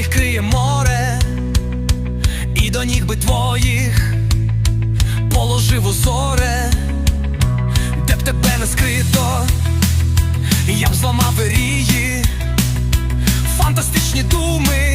твоїх криє море, і до ніг би твоїх положив узоре, де б тебе не скрито, я б зламав рії, фантастичні думи.